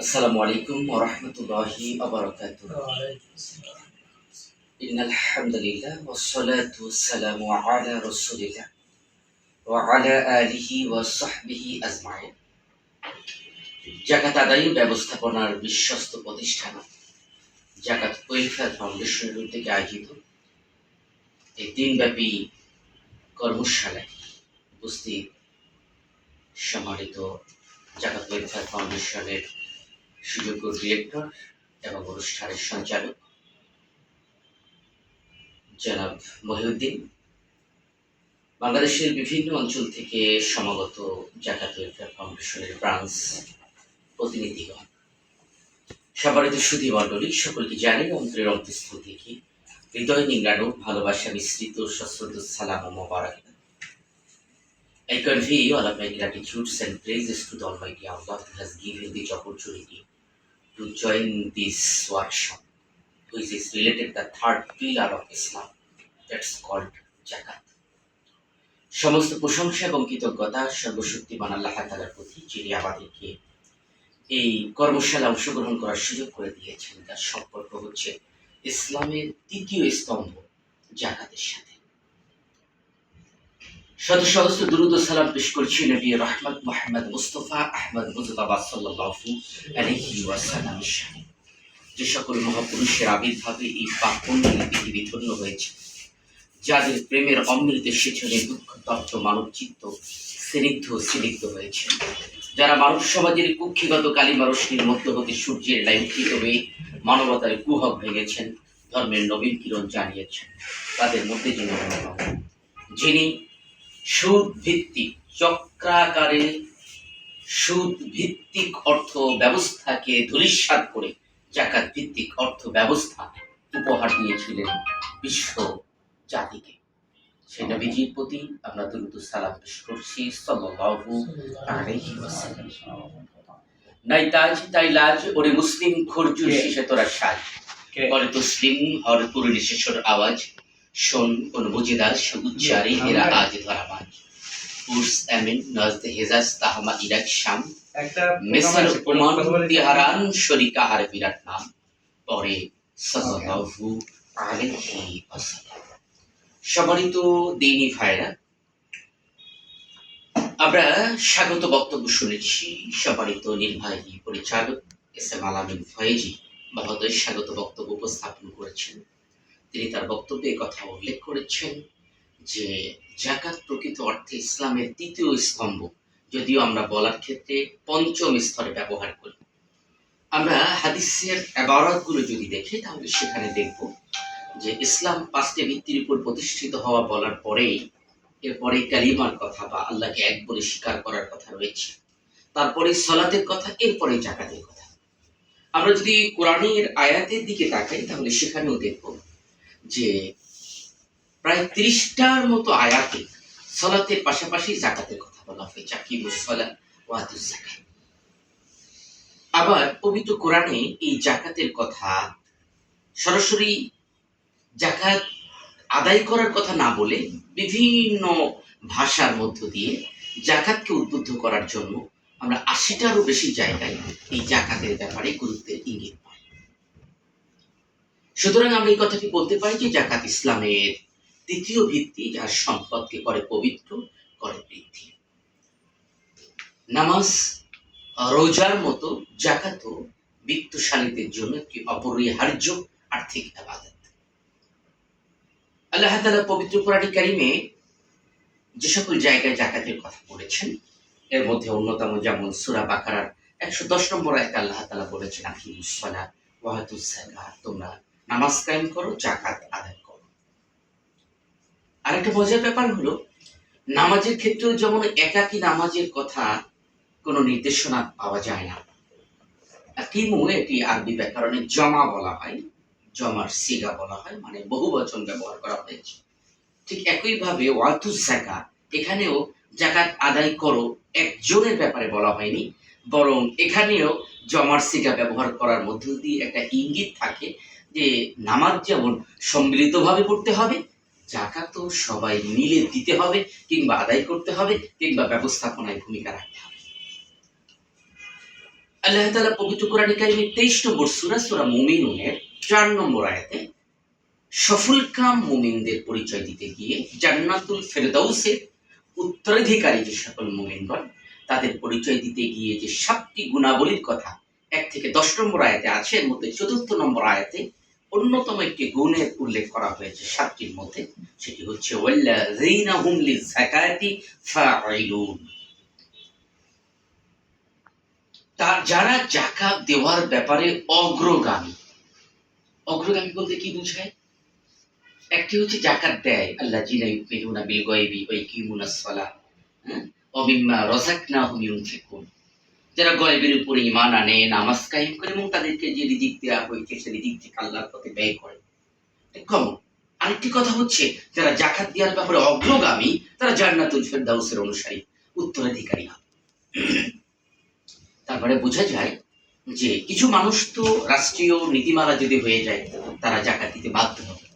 আসসালামু আলাইকুম ওয়া রাহমাতুল্লাহি ওয়া বারাকাতুহু। ইন্নাল হামদুলিল্লাহ সালামু আলা রাসূলিল্লাহ ওয়া আলা আলিহি ওয়া সাহবিহি আজমাইন। জাকাত আদায় ব্যবস্থাপনার বিশ্বস্ত প্রতিষ্ঠান জাকাত ওয়েলফেয়ার ফাউন্ডেশনের উদ্যোগে আয়োজিত এই দিনব্যাপী কর্মশালায় উপস্থিত সম্মানিত জাকাত ওয়েলফেয়ার ফাউন্ডেশনের সুযোগ্য ডিরেক্টর এবং অনুষ্ঠানের সঞ্চালক, জনাব মহিউদ্দিন। বাংলাদেশের বিভিন্ন অঞ্চল থেকে সমাগত জাকাত ওয়েলফেয়ার ফাউন্ডেশনের ব্রাঞ্চ প্রতিনিধিগণ। সবারিত সুধী মণ্ডলী, সকলকে জানেন অন্তরের অন্তঃস্থল থেকে হৃদয় নিংড়ানো, ভালোবাসা মিশ্রিত, সশ্রদ্ধ সালাম মোবারক। I convey all of my gratitudes and praises to the Almighty Allah who has given this opportunity to join this workshop, which is related the third pillar of Islam, that's called Zakat. সমস্ত প্রশংসা এবং কৃতজ্ঞতা সর্বশক্তিমান আল্লাহ তালার প্রতি যিনি আমাদেরকে এই কর্মশালা অংশগ্রহণ করার সুযোগ করে দিয়েছেন তার সম্পর্ক হচ্ছে ইসলামের তৃতীয় স্তম্ভ জাকাতের সাথে শত সহস্র দুরুদ ও সালাম পেশ করছি নবী রহমত মোহাম্মদ মুস্তফা আহমদ মুজতাবা সাল্লাল্লাহু আলাইহি ওয়াসাল্লাম যে সকল মহাপুরুষের আবির্ভাবে এই পাপমন্ডলী পৃথিবী ধন্য হয়েছে, যাদের প্রেমের অমৃত সেচনে দুঃখ তত্ত্ব মানব চিত্ত স্নিগ্ধ স্নিগ্ধ হয়েছে। যারা মানব সমাজের কুক্ষিগত কালিমা রশ্মির মধ্য হতে সূর্যের লাইঙ্কিত হয়ে মানবতার কুহক ভেঙেছেন, ধর্মের নবীন কিরণ জানিয়েছেন, তাদের মধ্যে যিনি যিনি সুদ ভিত্তিক চক্রাকারে সুদ ভিত্তিক অর্থ ব্যবস্থাকে ধূলিসাৎ করে জাকাত ভিত্তিক অর্থ ব্যবস্থা উপহার দিয়েছিলেন বিশ্ব জাতিকে। সেই নবীজির প্রতি আমরা দ্রুত সালাম পেশ করছি সাল্লাল্লাহু আলাইহি ওয়াসাল্লাম। নাই তাজ তাই লাজ ওরে মুসলিম খরজুর শিশে তোরা সাজ। করে তসলিম হর পুরুলি শিশুর আওয়াজ। শোন কোন বুঝিদাস উচ্চারে এরা আজ ধরা মাঝ উর্স আমিন নজদে হেজাজ তাহামা ইরাক শাম। মেসার ওমান তিহারান শরিকা হার বিরাট নাম। পরে সাল্লাল্লাহু আলাইহি ওয়াসাল্লাম। সম্মানিত দিনী ভাইরা আমরা স্বাগত বক্তব্য শুনেছি সম্মানিত নির্বাহী পরিচালক এস এম আলামিন ফয়েজি মহোদয় স্বাগত বক্তব্য উপস্থাপন করেছেন। তিনি তার বক্তব্যে কথা উল্লেখ করেছেন যে জাকাত প্রকৃত অর্থে ইসলামের তৃতীয় স্তম্ভ, যদিও আমরা বলার ক্ষেত্রে পঞ্চম স্তরে ব্যবহার করি। আমরা হাদিসের এবারতগুলো যদি দেখি, তাহলে সেখানে দেখব যে ইসলাম পাঁচটি ভিত্তির উপর প্রতিষ্ঠিত হওয়া বলার পরেই এরপরে কালিমার কথা বা আল্লাহকে এক বলে স্বীকার করার কথা রয়েছে। তারপরে সলাতের কথা এরপরে জাকাতের কথা। আমরা যদি কোরআনের আয়াতের দিকে তাকাই, তাহলে সেখানেও দেখব যে প্রায় ত্রিশটার মতো আয়াতে সলাতের পাশাপাশি জাকাতের কথা বলা হয়েছে আকিমুস সলাত জাকাত আবার পবিত্র কোরআনে এই জাকাতের কথা সরাসরি জাকাত আদায় করার কথা না বলে বিভিন্ন ভাষার মধ্য দিয়ে জাকাতকে উদ্বুদ্ধ করার জন্য আমরা আশিটারও বেশি জায়গায় এই জাকাতের ব্যাপারে গুরুত্বের ইঙ্গিত সুতরাং আমরা এই কথাটি বলতে পারি যে জাকাত ইসলামের তৃতীয় ভিত্তি, যার সম্পদকে করে পবিত্র, করে বৃদ্ধি। নামাজ, রোজার মতো জাকাতও বিত্তশালীদের জন্য একটি অপরিহার্য আর্থিক আবাদত। আল্লাহ তালা পবিত্র কোরআনী কারিমে যে সকল জায়গায় জাকাতের কথা বলেছেন, এর মধ্যে অন্যতম যেমন সুরা বাকারার একশো দশ নম্বর আয়াত আল্লাহ তালা বলেছেন আকি মুসলা ওয়াহাতুস তোমরা নামাজ কায়েম করো জাকাত আদায় করো। আরেকটা মজার ব্যাপার হলো, নামাজের ক্ষেত্রেও যেমন একাকী নামাজের কথা কোনো নির্দেশনা পাওয়া যায় না। কিমু এটি আরবি ব্যাকরণে জমা বলা হয়, জমার সিগা বলা হয় মানে বহু বচন ব্যবহার করা হয়েছে। ঠিক একইভাবে ওয়াতু জাকাত এখানেও জাকাত আদায় করো একজনের ব্যাপারে বলা হয়নি, বরং এখানেও জমার সিগা ব্যবহার করার মধ্য দিয়ে একটা ইঙ্গিত থাকে যে নামাজ যেমন সম্মিলিতভাবে পড়তে হবে জাকাত সবাই মিলে দিতে হবে কিংবা আদায় করতে হবে কিংবা ব্যবস্থাপনায় ভূমিকা রাখতে হবে। আল্লাহ তাআলা পবিত্র কোরআন কারিমের তেইশ নম্বর সূরা সূরা মুমিনুনের চার নম্বর আয়াতে সফল কাম মুমিনদের পরিচয় দিতে গিয়ে জান্নাতুল ফেরদাউসের উত্তরাধিকারী যে সকল মুমিনগণ, তাদের পরিচয় দিতে গিয়ে যে সাতটি গুণাবলীর কথা এক থেকে দশ নম্বর আয়াতে আছে, এর মধ্যে চতুর্থ নম্বর আয়াতে অন্যতম একটি গুণের উল্লেখ করা হয়েছে সাতটির মধ্যে। সেটি হচ্ছে তার যারা জাকাত দেওয়ার ব্যাপারে অগ্রগামী। অগ্রগামী বলতে কি বোঝায়? একটি হচ্ছে জাকাত দেয় আল্লাহ জিনা ইউমিনুনা বিল গায়বি ওয়া ইকিমুনাস সালাহ। হ্যাঁ? অমিম্মা রাযাকনাহুম ইউনফিকুন। যারা গয়েবের উপরে ঈমান আনে, নামাজ কায়েম করে এবং তাদেরকে যে রিজিক দেওয়া হয়েছে সেই রিজিক থেকে আল্লাহর পথে ব্যয় করে। কমন আরেকটি কথা হচ্ছে, যারা জাকাত দেওয়ার ব্যাপারে অগ্রগামী, তারা জান্নাতুল ফেরদাউসের অনুসারী, উত্তরাধিকারী হবে। তারপরে বোঝা যায় যে কিছু মানুষ তো রাষ্ট্রীয় নীতিমালা যদি হয়ে যায়, তারা জাকাত দিতে বাধ্য হবে।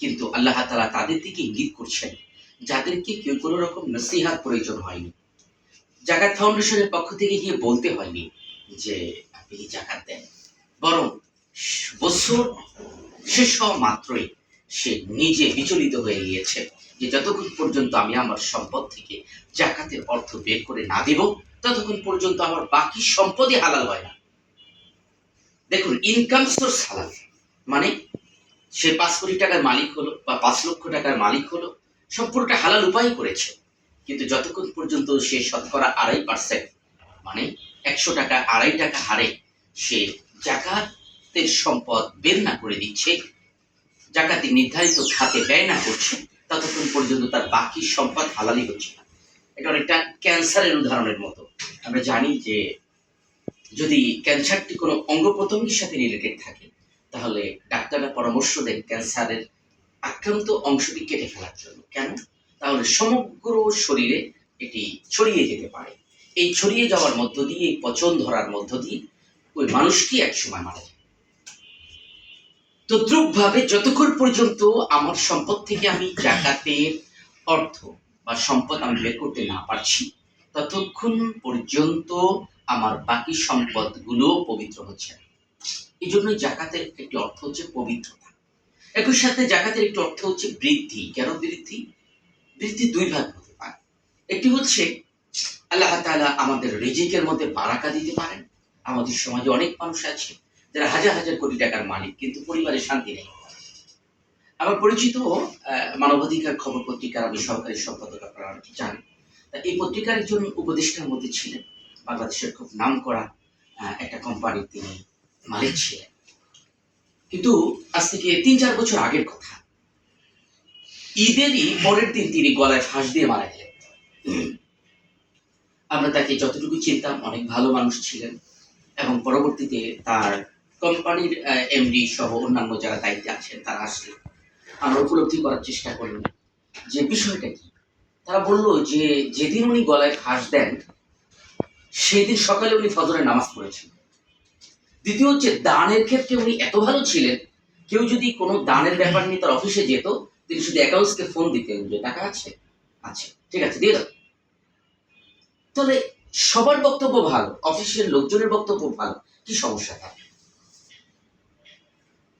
কিন্তু আল্লাহ তাআলা তাদের দিকে ইঙ্গিত করছেন, যাদেরকে কেউ কোনো রকম নসিহাত প্রয়োজন হয়নি। জাকাত ফাউন্ডেশনের পক্ষ থেকে গিয়ে বলতে হয়নি যে আপনি জাকাত দেন। বরং বছর শেষ হওয়া মাত্রই সে নিজে বিচলিত হয়ে গিয়েছে যে যতক্ষণ পর্যন্ত আমি আমার সম্পদ থেকে জাকাতের অর্থ বের করে না দেব, ততক্ষণ পর্যন্ত আমার বাকি সম্পদই হালাল হয় না। দেখুন ইনকাম সোর্স হালাল মানে সে পাঁচ কোটি টাকার মালিক হলো বা পাঁচ লক্ষ টাকার মালিক হলো, সম্পূর্ণটা হালাল উপায় করেছে। কিন্তু যতক্ষণ পর্যন্ত সে শতকরা আড়াই পার্সেন্ট মানে একশো টাকা, আড়াই টাকা হারে সে জাকাতের সম্পদ বের না করে দিচ্ছে, জাকাতে নির্ধারিত খাতে ব্যয় না করছে, ততক্ষণ পর্যন্ত তার বাকি সম্পদ হালালি হচ্ছে না। এটা অনেকটা ক্যান্সারের উদাহরণের মতো। আমরা জানি যে যদি ক্যান্সারটি কোনো অঙ্গ প্রত্যঙ্গের সাথে রিলেটেড থাকে, তাহলে ডাক্তাররা পরামর্শ দেন ক্যান্সারের আক্রান্ত অংশটি কেটে ফেলার জন্য। কেন? তাহলে সমগ্র শরীরে এটি ছড়িয়ে যেতে পারে। এই ছড়িয়ে যাওয়ার মধ্য দিয়ে, এই পচন ধরার মধ্য দিয়ে ওই মানুষটি একসময় মারা যায়। তদ্রুপ ভাবে যতক্ষণ পর্যন্ত আমার সম্পদ থেকে আমি জাকাতের অর্থ বা সম্পদ আমি বের করতে না পারছি, ততক্ষণ পর্যন্ত আমার বাকি সম্পদগুলো পবিত্র হচ্ছে না। এই জন্য জাকাতের একটি অর্থ হচ্ছে পবিত্রতা। একই সাথে জাকাতের একটি অর্থ হচ্ছে বৃদ্ধি। কেন বৃদ্ধি? বৃদ্ধি দুই ভাগ হতে পারে। একটি হচ্ছে, আল্লাহ তাআলা আমাদের রিজিকের মধ্যে বারাকা দিতে পারেন। আমাদের সমাজে অনেক মানুষ আছে, যারা হাজার হাজার কোটি টাকার মালিক, কিন্তু পরিবারে শান্তি নেই। আমার পরিচিত মানবাধিকার খবর পত্রিকার আমি সরকারি সম্পাদক আপনারা জানেন। তা এই পত্রিকার একজন উপদেষ্টার মধ্যে ছিলেন। বাংলাদেশের খুব নাম করা একটা কোম্পানির তিনি মালিক ছিলেন। কিন্তু আজ থেকে তিন চার বছর আগের কথা। ঈদেরই পরের দিন তিনি গলায় ফাঁস দিয়ে মারা গেলেন। আমরা তাকে যতটুকু চিনতাম, অনেক ভালো মানুষ ছিলেন এবং পরবর্তীতে তার কোম্পানির এমডি সহ অন্যান্য যারা দায়িত্বে আছেন, তারা আসলেন। আমরা উপলব্ধি করার চেষ্টা করলাম যে বিষয়টা কি? তারা বলল যে যেদিন উনি গলায় ফাঁস দেন, সেদিন সকালে উনি ফজরের নামাজ পড়েছেন। দ্বিতীয় হচ্ছে, দানের ক্ষেত্রে উনি এত ভালো ছিলেন, কেউ যদি কোনো দানের ব্যাপার নিয়ে তার অফিসে যেত তিনি শুধু অ্যাকাউন্টসকে ফোন দিতেন যে টাকা আছে? আছে। ঠিক আছে, দিয়ে দাও। তাহলে সবার বক্তব্য ভালো, অফিসের লোকজনের বক্তব্য ভালো, কি সমস্যা থাকে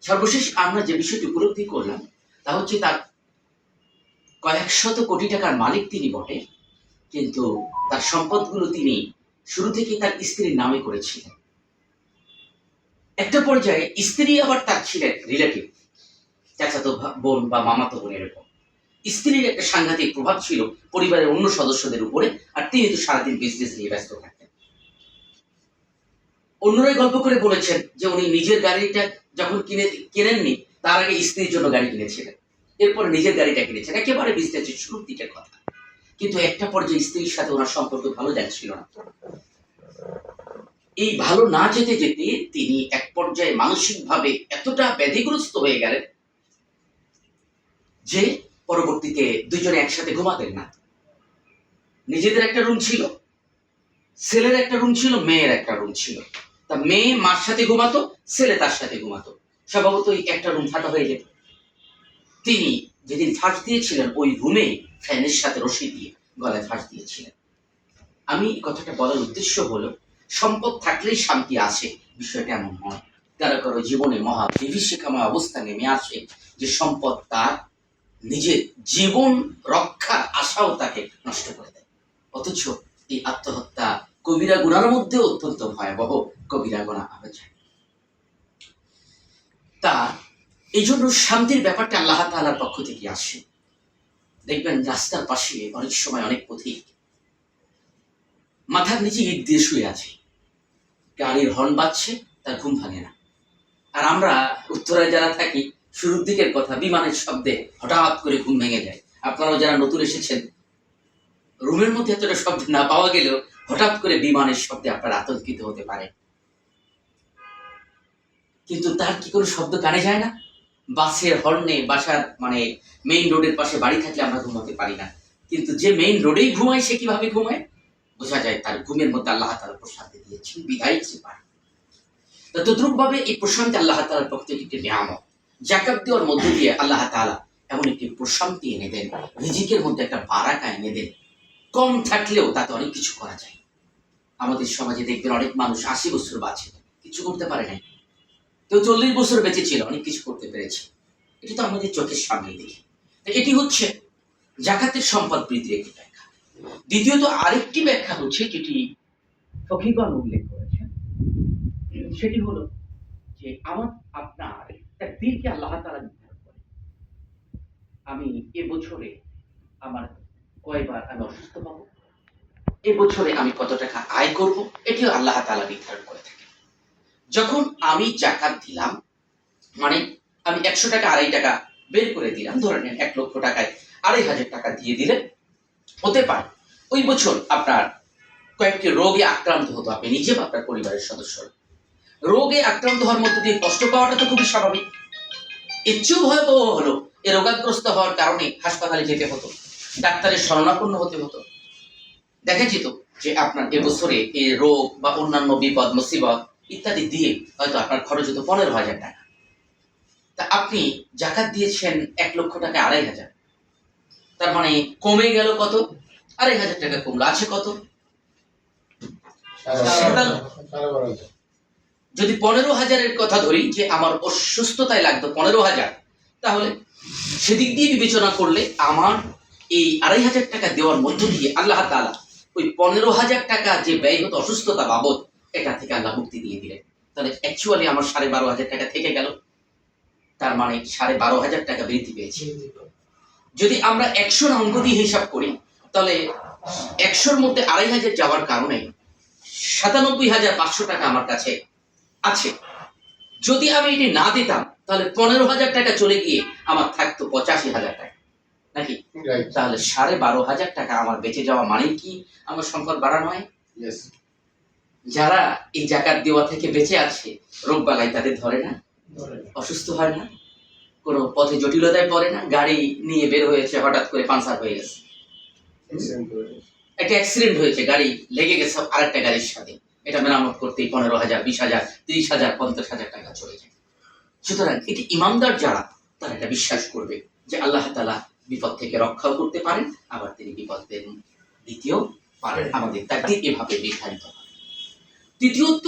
সর্বশেষ আমরা যে বিষয়টি উপলব্ধি করলাম, তা হচ্ছে তার কয়েক শত কোটি টাকার মালিক তিনি বটে, কিন্তু তার সম্পদগুলো তিনি শুরু থেকে তার স্ত্রীর নামে করেছিলেন। একটা পর্যায়ে স্ত্রী আবার তার ছিলেন রিলেটিভ চাচাতো বোন বা মামাতো বোন এরকম। স্ত্রীর একটা সাংঘাতিক প্রভাব ছিল পরিবারের অন্য সদস্যদের উপরে, আর তিনি তো সারাদিন বিজনেস নিয়ে ব্যস্ত থাকতেন। অন্যরাই গল্প করে বলেছেন যে উনি নিজের গাড়িটা যখন কিনে, কেনেননি, তার আগে স্ত্রীর জন্য গাড়ি কিনেছিলেন। এরপরে নিজের গাড়িটা কিনেছেন। একেবারে বিজনেসের শুরুর দিকের কথা। কিন্তু একটা পর্যায়ে স্ত্রীর সাথে ওনার সম্পর্ক ভালো যাচ্ছিল না। এই ভালো না যেতে যেতে তিনি এক পর্যায়ে মানসিকভাবে এতটা ব্যাধিগ্রস্ত হয়ে গেলেন যে পরবর্তীতে দুজনে একসাথে ঘুমাতেন না। নিজেদের একটা রুম ছিল, ছেলের একটা রুম ছিল, মেয়ের একটা রুম ছিল। তা মেয়ে মার সাথে ঘুমাতো, ছেলে তার সাথে ঘুমাতো। স্বভাবত ওই একটা রুম ফাঁকা হয়ে যেত। তিনি যেদিন ফাঁস দিয়েছিলেন, ওই রুমে ফ্যানের সাথে রশি দিয়ে গলায় ফাঁস দিয়েছিলেন। আমি কথাটা বলার উদ্দেশ্য হলো, সম্পদ থাকলেই শান্তি আসে বিষয়টা এমন নয়। কারও কারও জীবনে মহা বিভীষিকাময় অবস্থা নেমে আসে যে সম্পদ তার নিজের জীবন রক্ষার আশাও তাকে নষ্ট করে দেয়। অথচ এই আত্মহত্যা কবিরা গুণার মধ্যে অত্যন্ত ভয়াবহ কবিরা গুণা আমরা তা এই জন্য শান্তির ব্যাপারটা আল্লাহ তাআলার পক্ষ থেকে আসে। দেখবেন রাস্তার পাশে অনেক সময় অনেক পথিক মাথার নিচে ইট দিয়ে শুয়ে আছে। গাড়ির হর্ন বাজছে, তার ঘুম ভাঙে না। আর আমরা উত্তরায় যারা থাকি শুরুর দিকের কথা, বিমানের শব্দে হঠাৎ করে ঘুম ভেঙে যায়। আপনারাও যারা নতুন এসেছেন, রুমের মধ্যে এতটা শব্দ না পাওয়া গেলেও হঠাৎ করে বিমানের শব্দে আপনারা আতঙ্কিত হতে পারে কিন্তু তার কি কোনো শব্দ কানে যায় না? বাসের হর্নে, বাসার মানে মেইন রোডের পাশে বাড়ি থাকলে আমরা ঘুমাতে পারি না। কিন্তু যে মেইন রোডেই ঘুমায়, সে কীভাবে ঘুমায়? বোঝা যায় তার ঘুমের মধ্যে আল্লাহ তালা প্রশান্তি দিয়েছেন। বিধায় সে পারে তো তদ্রুপ ভাবে এই প্রশান্তি আল্লাহ তালার পক্ষ থেকে একটি নিয়ামক জাকাত দেওয়ার মধ্য দিয়ে আল্লাহ তালা এমন একটি প্রশান্তি এনে দেন, রিজিকের মধ্যে একটা বারাকা এনে দেন। কম থাকলেও তাতে অনেক কিছু করা যায়। আমাদের সমাজে দেখবেন অনেক মানুষ আশি বছর বাঁচে, কিছু করতে পারে নাই। কেউ চল্লিশ বছর বেঁচে ছিল, অনেক কিছু করতে পেরেছে। এটি তো আমাদের চোখের সামনে দেখি। এটি হচ্ছে জাকাতের সম্পদ বৃদ্ধির একটি ব্যাখ্যা। দ্বিতীয়ত আরেকটি ব্যাখ্যা হচ্ছে যেটি ফকিগণ উল্লেখ করেছেন। সেটি হলো যে আমার, আপনার দিনকে আল্লাহ তারা নির্ধারণ করে আমি এবছরে আমার কয়বার আমি অসুস্থ পাবো এবছরে আমি কত টাকা আয় করব? এটিও আল্লাহ তালা নির্ধারণ করে থাকে যখন আমি জাকাত দিলাম মানে আমি একশো টাকা, আড়াই টাকা বের করে দিলাম, ধরে নেন এক লক্ষ টাকায় আড়াই হাজার টাকা দিয়ে দিলে হতে পারে। ওই বছর আপনার কয়েকটি রোগে আক্রান্ত হতো, আপনি নিজে বা আপনার পরিবারের সদস্যরা। রোগে আক্রান্ত হওয়ার মধ্যে দিয়ে কষ্ট পাওয়াটা তো খুবই স্বাভাবিক। এর চেয়েও ভয়াবহ হলো এ রোগাগ্রস্ত হওয়ার কারণে হাসপাতালে যেতে হতো ডাক্তারের শরণাপন্ন হতে হতো। দেখেছি তো যে আপনার এবছরে এই রোগ বা অন্যান্য বিপদ মুসিবত ইত্যাদি দিয়ে হয়তো আপনার খরচ হতো পনেরো হাজার টাকা। তা আপনি জাকাত দিয়েছেন এক লক্ষ টাকা আড়াই হাজার। তার মানে কমে গেল কত? আড়াই হাজার টাকা কমলো। আছে কত? যদি পনেরো হাজারের কথা ধরি যে আমার অসুস্থতায় লাগতো পনেরো হাজার, তাহলে সেদিক দিয়ে বিবেচনা করলে আমার এই আড়াই হাজার টাকা দেওয়ার মধ্য দিয়ে আল্লাহ তালা ওই পনেরো হাজার টাকা যে ব্যয় হতো অসুস্থতা বাবদ এটা থেকে আল্লাহ মুক্তি দিয়ে দিলেন। তাহলে অ্যাকচুয়ালি আমার সাড়ে বারো হাজার টাকা থেকে গেল। তার মানে সাড়ে বারো হাজার টাকা বৃদ্ধি পেয়েছে। যদি আমরা একশোর অঙ্ক দিয়ে হিসাব করি, তাহলে একশোর মধ্যে আড়াই হাজার যাওয়ার কারণে সাতানব্বই হাজার পাঁচশো টাকা আমার কাছে আছে। যদি আমি এটি না দিতাম তাহলে পনেরো হাজার টাকা চলে গিয়ে আমার থাকতো পঁচাশি হাজার টাকা। নাকি? তাহলে সাড়ে বারো হাজার টাকা আমার বেঁচে যাওয়া মানে কি আমার সংকট বাড়ানো হয়? যারা এই জাকাত দেওয়া থেকে বেঁচে আছে রোগ বালাই তাদের ধরে না? অসুস্থ হয় না? কোনো পথে জটিলতায় পড়ে না? গাড়ি নিয়ে বের হয়েছে হঠাৎ করে পাঞ্চার হয়ে গেছে। একটা অ্যাক্সিডেন্ট হয়েছে গাড়ি লেগে গেছে আরেকটা গাড়ির সাথে। এটা মেরামত করতেই পনেরো হাজার বিশ হাজার তিরিশ হাজার পঞ্চাশ হাজার টাকা চলে যায়। সুতরাং এটি ইমানদার যারা তারা এটা বিশ্বাস করবে যে আল্লাহ তালা বিপদ থেকে রক্ষাও করতে পারেন আবার তিনি বিপদের দ্বিতীয় পারেন আমাদের তাকে এভাবে নির্ধারিত তৃতীয়ত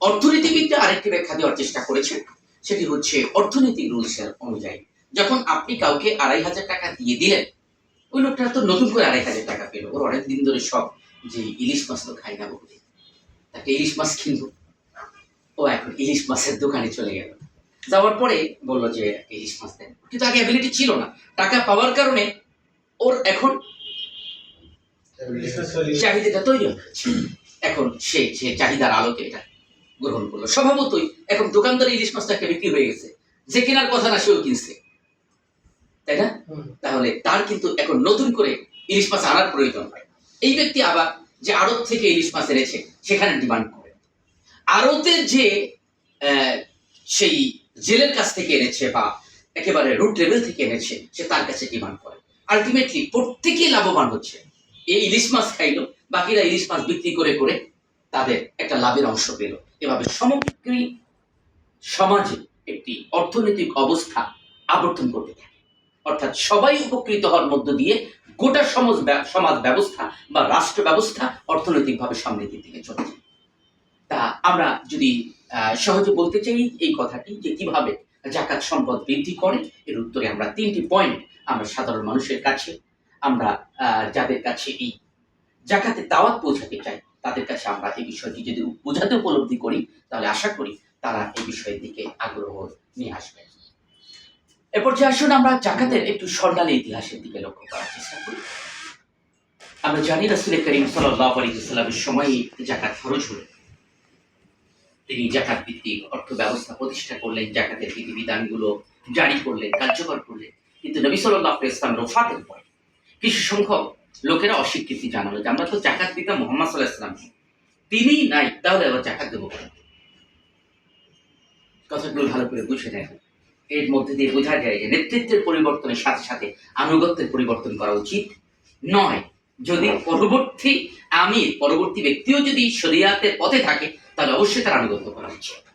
অর্থনীতিবিদরা আরেকটি ব্যাখ্যা দেওয়ার চেষ্টা করেছেন সেটি হচ্ছে অর্থনৈতিক রুলসের অনুযায়ী। যখন আপনি কাউকে আড়াই হাজার টাকা দিয়ে দিলেন ওই লোকটা তো নতুন করে আড়াই হাজার টাকা পেল। ওর অনেক দিন ধরে সব যে ইলিশ মাছ তো খাই না বহুদিন। তাকে ইলিশ মাছ কিনবো। ও এখন ইলিশ মাছের দোকানে চলে গেল। যাওয়ার পরে বলল যে ইলিশ মাছ দেন। কিন্তু আগে অ্যাবিলিটি ছিল না। টাকা পাওয়ার কারণে ওর এখন চাহিদাটা তৈরি হচ্ছে এখন সে সে চাহিদার আলোকে এটা গ্রহণ করল। স্বভাবতই এখন দোকানদার ইলিশ মাছটা একটা বিক্রি হয়ে গেছে। যে কেনার কথা না সেও কিনছে। তাই না? তাহলে তার কিন্তু এখন নতুন করে ইলিশ মাছ আনার প্রয়োজন হয়। এই ব্যক্তি আবার যে আড়ত থেকে ইলিশ মাছ এনেছে, সেখানে ডিমান্ড করে। আড়তের যে সেই জেলের কাছ থেকে এনেছে বা একেবারে রুট লেভেল থেকে এনেছে, সে তার কাছে ডিমান্ড করে। আলটিমেটলি প্রত্যেকেই লাভবান হচ্ছে। এই ইলিশ মাছ খাইলো, বাকিরা ইলিশ মাছ বিক্রি করে করে তাদের একটা লাভের অংশ পেল। এভাবে সামগ্রিক সমাজে একটি অর্থনৈতিক অবস্থা আবর্তন করতে থাকে। অর্থাৎ সবাই উপকৃত হওয়ার মধ্য দিয়ে গোটা সমাজ সমাজ ব্যবস্থা বা রাষ্ট্র ব্যবস্থা অর্থনৈতিকভাবে সমৃদ্ধির দিকে চলে যায় তা আমরা যদি সহজে বলতে চাই এই কথাটি যে কীভাবে জাকাত সম্পদ বৃদ্ধি করে, এর উত্তরে আমরা তিনটি পয়েন্ট আমরা সাধারণ মানুষের কাছে, আমরা যাদের কাছে এই জাকাতে দাওয়াত পৌঁছাতে চাই, তাদের কাছে আমরা এই বিষয়টি যদি বোঝাতে উপলব্ধি করি, তাহলে আশা করি তারা এই বিষয়ের দিকে আগ্রহ নিয়ে আসবে। এরপর যে আসুন, আমরা জাকাতের একটু স্বর্ণালী ইতিহাসের দিকে লক্ষ্য করার চেষ্টা করি। আমরা জানি রাসুল করিম সাল্লাহ আলাইসাল্লামের সময় জাকাত খরচ হলো। তিনি জাকাত ভিত্তিক অর্থ ব্যবস্থা প্রতিষ্ঠা করলেন, জাকাতের বিধিবিধানগুলো জারি করলেন, কার্যকর করলেন। কিন্তু নবী সাল্লাহ ইসলাম রফাতের পর কিছু সংখ্যক লোকেরা অস্বীকৃতি জানালো যে আমরা তো জাকাত দিতাম মোহাম্মদ সাল্লাহ ইসলাম তিনি নাই, তাহলে আবার জাকাত দেবো কথাগুলো ভালো করে বুঝে নেন। এর মধ্যে দিয়ে বোঝা যায় যে নেতৃত্বের পরিবর্তনের সাথে সাথে আনুগত্যের পরিবর্তন করা উচিত নয়। যদি পরবর্তী আমি, পরবর্তী ব্যক্তিও যদি শরিয়াতের পথে থাকে, তাহলে অবশ্যই তার আনুগত্য করা উচিত।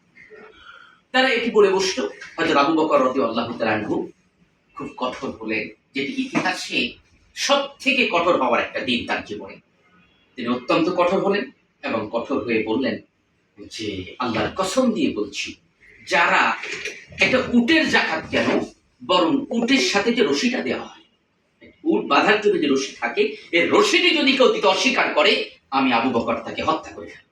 তারা এটি বলে বসল। হয়তো আবু বকর রতি আল্লাহ তালানহু খুব কঠোর হলেন, যেটি ইতিহাসে সব থেকে কঠোর হওয়ার একটা দিন তার জীবনে। তিনি অত্যন্ত কঠোর হলেন এবং কঠোর হয়ে বললেন যে, আল্লাহর কসম দিয়ে বলছি যারা একটা উটের জাকাত কেন? বরং উটের সাথে যে রশিটা দেওয়া হয়। উট বাঁধার জন্য যে রশি থাকে এই রশিটি যদি কেউ দিতে অস্বীকার করে, আমি আবু বকর তাকে হত্যা করে ফেলব।